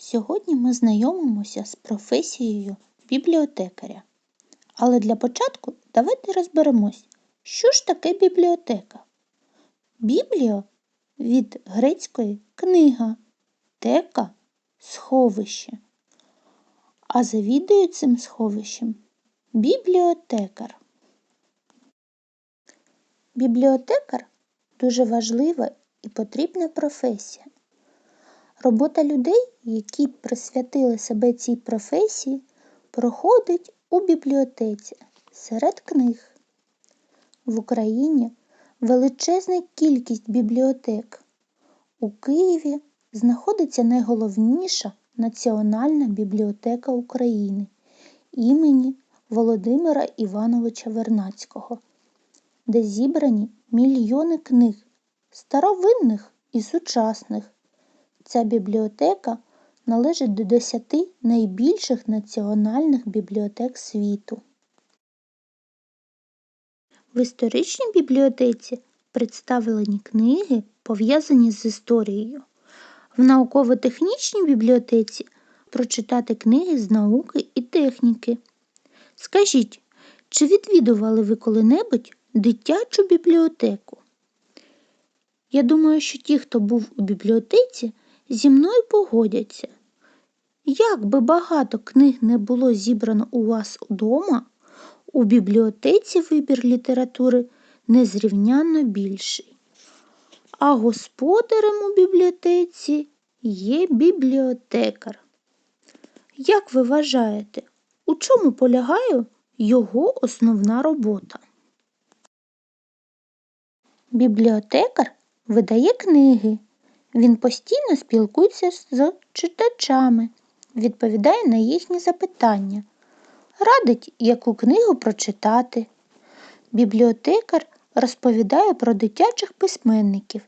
Сьогодні ми знайомимося з професією бібліотекаря. Але для початку давайте розберемось, що ж таке бібліотека. Бібліо від грецької книга, тека сховище. А завідує цим сховищем бібліотекар. Бібліотекар дуже важлива і потрібна професія. Робота людей, які присвятили себе цій професії, проходить у бібліотеці серед книг. В Україні величезна кількість бібліотек. У Києві знаходиться найголовніша Національна бібліотека України імені Володимира Івановича Вернацького, де зібрані мільйони книг старовинних і сучасних. Ця бібліотека належить до десяти найбільших національних бібліотек світу. В історичній бібліотеці представлені книги, пов'язані з історією. В науково-технічній бібліотеці прочитати книги з науки і техніки. Скажіть, чи відвідували ви коли-небудь дитячу бібліотеку? Я думаю, що ті, хто був у бібліотеці, зі мною погодяться. Як би багато книг не було зібрано у вас удома, у бібліотеці вибір літератури незрівнянно більший. А господарем у бібліотеці є бібліотекар. Як ви вважаєте, у чому полягає його основна робота? Бібліотекар видає книги. Він постійно спілкується з читачами, відповідає на їхні запитання, радить, яку книгу прочитати. Бібліотекар розповідає про дитячих письменників,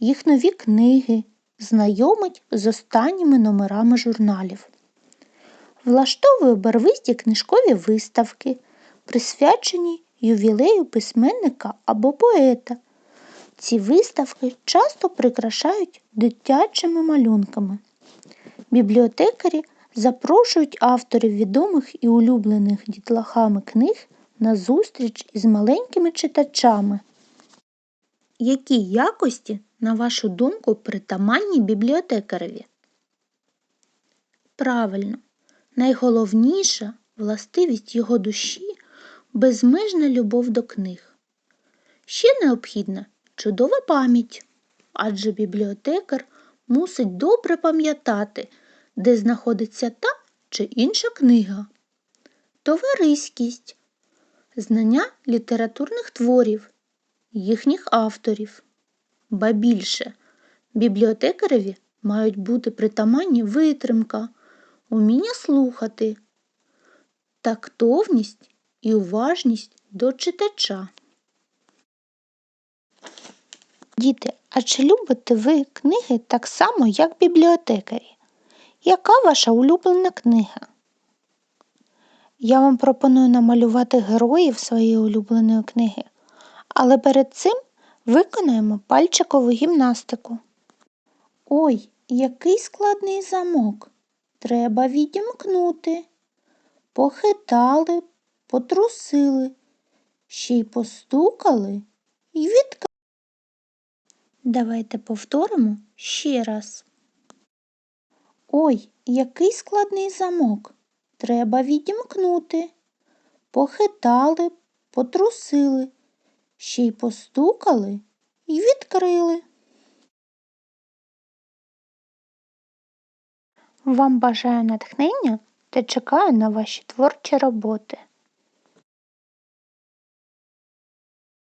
їх нові книги, знайомить з останніми номерами журналів. Влаштовує барвисті книжкові виставки, присвячені ювілею письменника або поета. Ці виставки часто прикрашають дитячими малюнками. Бібліотекарі запрошують авторів відомих і улюблених дітлахами книг на зустріч із маленькими читачами. Які якості, на вашу думку, притаманні бібліотекареві? Правильно, найголовніша властивість його душі безмежна любов до книг. Ще необхідна чудова пам'ять, адже бібліотекар мусить добре пам'ятати, де знаходиться та чи інша книга, товариськість, знання літературних творів, їхніх авторів. Ба більше, бібліотекареві мають бути притаманні витримка, уміння слухати, тактовність і уважність до читача. Діти, а чи любите ви книги так само, як бібліотекарі? Яка ваша улюблена книга? Я вам пропоную намалювати героїв своєї улюбленої книги, але перед цим виконаємо пальчикову гімнастику. Ой, який складний замок. Треба відімкнути. Похитали, потрусили, ще й постукали і відкрили. Давайте повторимо ще раз. Ой, який складний замок. Треба відімкнути. Похитали, потрусили, ще й постукали і відкрили. Вам бажаю натхнення та чекаю на ваші творчі роботи.